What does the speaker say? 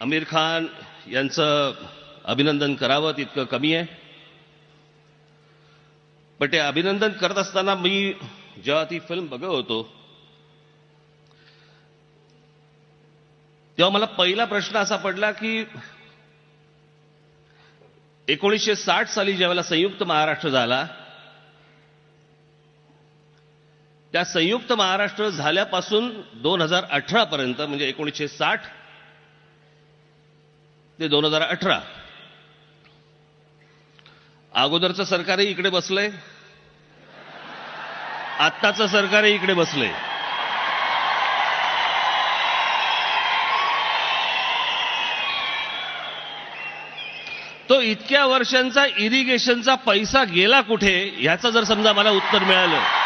आमिर खान यांचं अभिनंदन करावं तितकं कमी आहे. पण ते अभिनंदन करत असताना मी जेव्हा ती फिल्म बघत होतो तेव्हा मला पहिला प्रश्न असा पडला की एकोणीसशे साठ साली ज्यावेळेला संयुक्त महाराष्ट्र झाला त्या संयुक्त महाराष्ट्र झाल्यापासून दोन हजार अठरा पर्यंत म्हणजे एकोणीसशे साठ ते दोन हजार अठरा. अगोदरचं सरकारही इकडे बसलंय. आत्ताचं सरकारही इकडे बसलंय. तो इतक्या वर्षांचा इरिगेशनचा पैसा गेला कुठे? ह्याचं जर समजा मला उत्तर मिळालं.